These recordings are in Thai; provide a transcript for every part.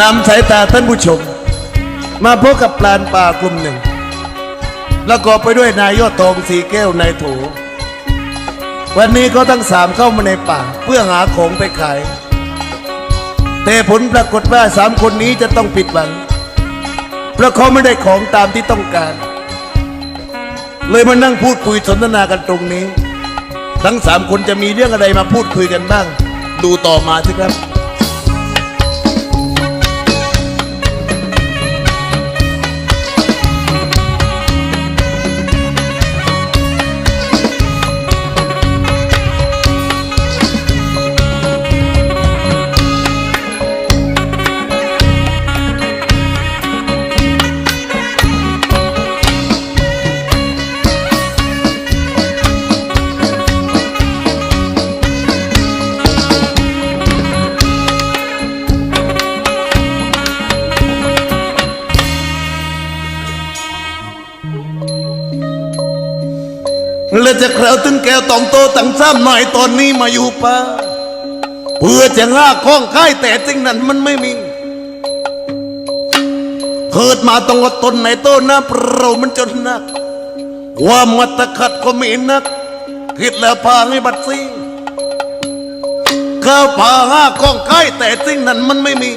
นำสายตาท่านผู้ชม มาพบกับปลานป่ากลุ่มหนึ่ง แล้วก็ไปด้วยนายยอดทองสีแก้วนายโถวันนี้เขาทั้งสามเข้ามาในป่าเพื่อหาของไปขาย แต่ผลปรากฏว่าสามคนนี้จะต้องผิดหวัง เพราะเขาไม่ได้ของตามที่ต้องการ เลยมานั่งพูดคุยสนทนากันตรงนี้ ทั้งสามคนจะมีเรื่องอะไรมาพูดคุยกันบ้าง ดูต่อมาสิครับ และจะเคลาถึงแก้วตองโตตั้งซ้ำหน่อยตอนนี้มาอยู่ป่าเพื่อจะง่าข้องค่ายแต่สิ่งนั้นมันไม่มีเกิดมาต้องอดทนในโตหน้าเรามันจนนัก ว่ามัตะขัดก็มีนัก คิดแล้วพาให้บัดซีข้าวพาห้าข้องค่ายแต่สิ่งนั้นมันไม่มี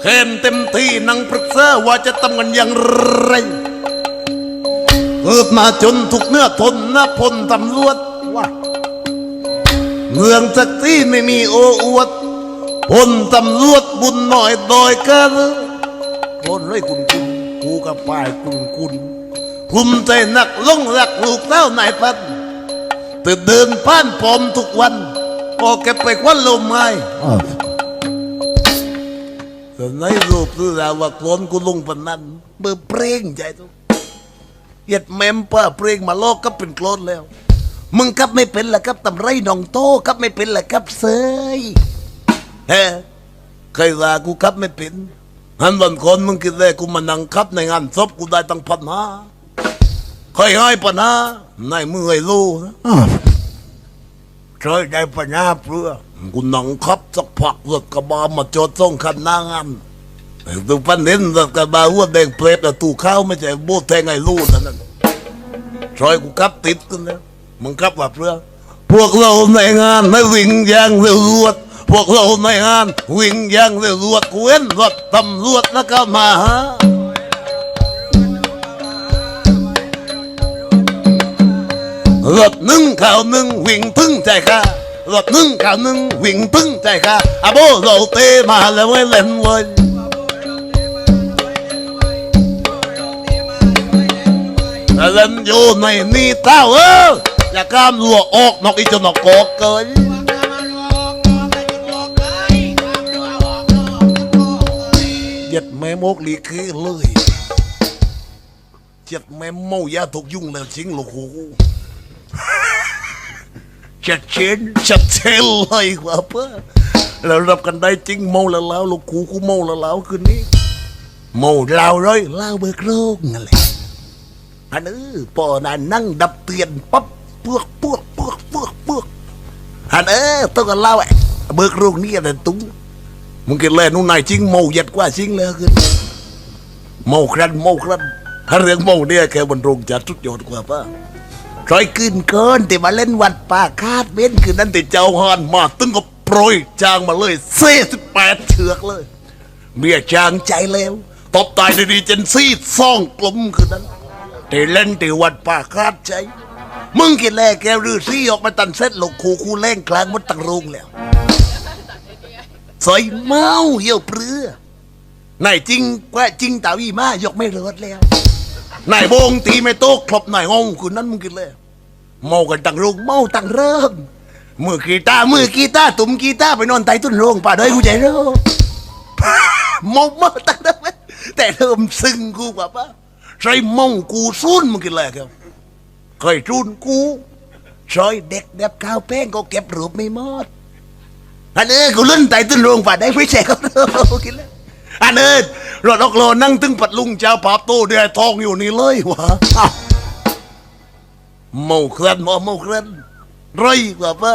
แค้นเต็มที่นั่งปรึกษาว่าจะทำกันอย่างไร เกิดมาจนถูกเนื้อทนนะพลตำรวจว่าเมืองสักที่ไม่มีโอ้อวดพลตำรวจบุญหน่อยดอยกันพลไรคุณคุณกูกับป้ายคุณคุณภูมิใจนักลงรักลูกเต้านายพันตื่นเดินผ่านผมทุกวันก็เก็บไปควันลมไม้แต่ในรูปคือเราว่าโคลนกูลงปนนั้นเบอร์เปร่งใจทุก เหยียดแมมป้าเพลงมาโลกก็เป็นโคลนแล้ว มึงครับไม่เป็นละครับตำไรนองโตครับไม่เป็นละครับเซยเฮ้ใครว่ากูครับไม่เป็นหันวันคนมึงคิดเลยกูมานั่งครับในงานศพกูได้ตั้งพันห้าใครให้ปัญหาในมือไอ้รู้นะใช่ได้ปัญหาเพื่อกูนั่งครับสักพักรถกระบะมาจอดส่งคันหน้างาน ตูปันเน้นกับบาหัวแดงเปรตตู้ข้าวไม่ใช่โบแทงไอ้ลูกนั่นน่ะชอยกูกับติดกันแล้วมึงกับว่าเพื่อพวกเราในงานไม่วิ่งยางเร็วรวดพวกเราในงานวิ่งยางเร็วรวดเห็นรถตำรวจแล้วก็มาหารถหนึ่งข่าวหนึ่งวิ่งพึ่งใจข้ารถหนึ่งข่าวหนึ่งวิ่งพึ่งใจข้าอาโบเราเตะมาแล้วไว้เล่นเว้ย เล่นอยู่ในนี่เต้าเอออย่ากล้ามลัวออกนอกอีจนอกกอกเกินเหยียดแม่โมกลีคือเลยเหยียดแม่เมายาถูกยุ่งแล้วจริงลูกหูชัดเจนชัดเจนเลยว่าเพื่อเรารับกันได้จริงเมาแล้วแล้วลูกหูกูเมาแล้วแล้วคืนนี้เมาเหล้าเลยเล้าเบิกโลกนั่นแหละ อันนี้ปอน่ะนั่งดับเตียนปั๊บเปือกเปือกเปือกเปือกเปือกอันเออต้องกันเล่าไอ้เบิกโรงนี้อะไรตุ้งมึงกินเลยนู่นนายจริงเมาเหยัดกว่าจริงเลยคือเมาครันเมาครันถ้าเรื่องเมาเนี่ยแค่บนโรงจัดทุกยอดกว่าป้าใครกินเกินแต่มาเล่นวัดป่าคาดเว้นคืนนั้นแต่เจ้าฮานมาตึงก็โปรยจางมาเลยเซ่สิบแปดเชือกเลย เมียจางใจแล้ว ตบตายดีๆเจนซี่ซ่องกลมคืนนั้น ต่เล่นต่วัดป่าคาดใจ มึงกินแลแกรือซี่ออกมาตันเซ็ตหลกคูคูแล่งกลางมันตังโรงแล้วสอยเมาเหี่ยวเปลือไหนายจริงกว่าจริงตาวีมายกไม่รอดแล้วนายโบงตีไม่โต๊ะครบนายงงคืนนั้นมึงกินเลยเมากันตังโรงเมาตังเริ่มมือกีตาร์มือกีตาร์ตุ่มกีตาร์ไปนอนไตต้นโรงป่าด้วยกูใจเริ่มเมาเมาตั้งแต่มแต่เริ่มซึ้งกูกว่าปะ ใส่เมองกูซุนมึงกินอะไรครับเคยซุนกูซอยเด็กแบบข้าวแป้งก็เก็บรูปไม่หมดอันนี้กูเล่นไต่ต้นโรงป่าได้ไม่ใช่เขากินแล้วอันนี้รถออกโลนั่งตึงปัดลุงเจ้าปาบโตเดือทองอยู่นี่เลยวะอ้าเมาเคลื่อนมาเมาเคลื่อนไรกว่าปะ